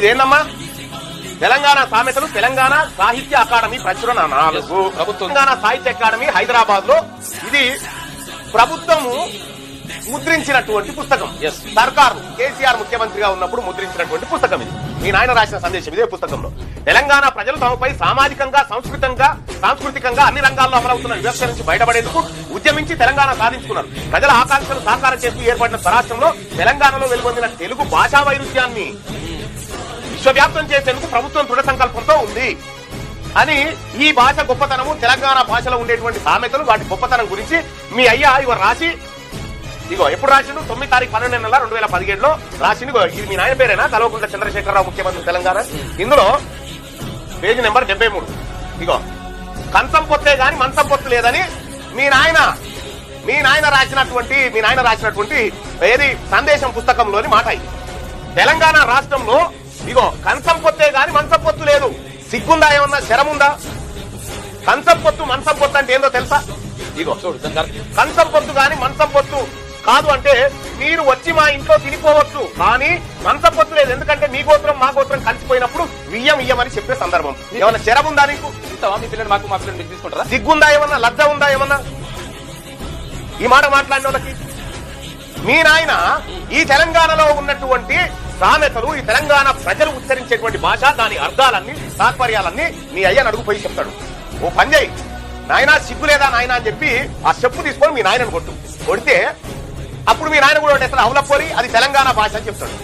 ఇదేందమ్మా? తెలంగాణ సామెతలు తెలంగాణ సాహిత్య అకాడమీ ప్రచురణ నాలుగు. ప్రభుత్వం. తెలంగాణ సాహిత్య అకాడమీ హైదరాబాద్లో ఇది ప్రభుత్వము ముద్రించినటువంటి పుస్తకం. సర్కారు కేసీఆర్ ముఖ్యమంత్రిగా ఉన్నప్పుడు ముద్రించినటువంటి పుస్తకం ఇది. మీ నాయన రాసిన సందేశం ఇదే పుస్తకంలో. తెలంగాణ ప్రజలు తమపై సామాజికంగా సంస్కృతంగా సాంస్కృతికంగా అన్ని రంగాల్లో అమలవుతున్న వివక్ష నుంచి బయటపడేందుకు ఉద్యమించి తెలంగాణ సాధించుకున్నారు. ప్రజల ఆకాంక్షలు సాకారం చేస్తూ ఏర్పడిన స్వరాష్ట్రంలో తెలంగాణలో వెలువొందిన తెలుగు భాషా వైరుధ్యాన్ని విశ్వవ్యాప్తం చేసేందుకు ప్రభుత్వం దృఢ సంకల్పంతో ఉంది. అని ఈ భాష గొప్పతనము తెలంగాణ భాషలో ఉండేటువంటి సామెతలు వాటి గొప్పతనం గురించి మీ అయ్యా ఇవ రాసి ఇగో ఎప్పుడు రాసిండు? తొమ్మిది తారీఖు పన్నెండు నెల రెండు వేల పదిహేడులో రాసిండు. ఇది మీ నాయన పేరేనా? కల్వకుంట్ల చంద్రశేఖరరావు ముఖ్యమంత్రి తెలంగాణ. ఇందులో పేజీ నెంబర్ డెబ్బై మూడు. ఇగో కంచం పొత్తే గాని మంచం పొత్తు లేదని మీ నాయన మీ నాయన రాసినటువంటి మీ నాయన రాసినటువంటి ఏది? సందేశం పుస్తకంలోని మాట ఇది. తెలంగాణ రాష్ట్రంలో ఇగో కంచం పొత్తే గాని మంచం పొత్తు లేదు. సిగ్గుందా ఏమన్నా శరముందా? కంచం పొత్తు మంచం పొత్తు అంటే ఏందో తెలుసా? ఇగో చూడు. కంచం పొత్తు గాని మంచం పొత్తు కాదు అంటే మీరు వచ్చి మా ఇంట్లో తినిపోవచ్చు. కానీ మంచం పొత్తు లేదు. ఎందుకంటే మీ గోత్రం మా గోత్రం కలిసిపోయినప్పుడు వియ్యం ఇయ్యమని చెప్పే సందర్భం. ఏమన్నా శరం ఉందా నీకు? ఇస్తావా? మీ పిల్లలు మాకు మా పిల్లలు తీసుకుంటారా? సిగ్గుందా ఏమన్నా? లజ్జ ఉందా ఏమన్నా? ఈ మాట మాట్లాడిన వాళ్ళకి మీ నాయన ఈ తెలంగాణలో ఉన్నటువంటి సామెతలు ఈ తెలంగాణ ప్రజలు ఉచ్చరించేటువంటి భాష దాని అర్థాలన్నీ తాత్పర్యాలన్నీ మీ అయ్యని అడుగుపోయి చెప్తాడు. ఓ పని చేయి. నాయన సిగ్గు లేదా నాయన అని చెప్పి ఆ చెప్పు తీసుకొని మీ నాయనను కొట్టు. కొడితే అప్పుడు మీ నాయన కూడా ఒకటి అవులపోరి అది తెలంగాణ భాష అని చెప్తాడు.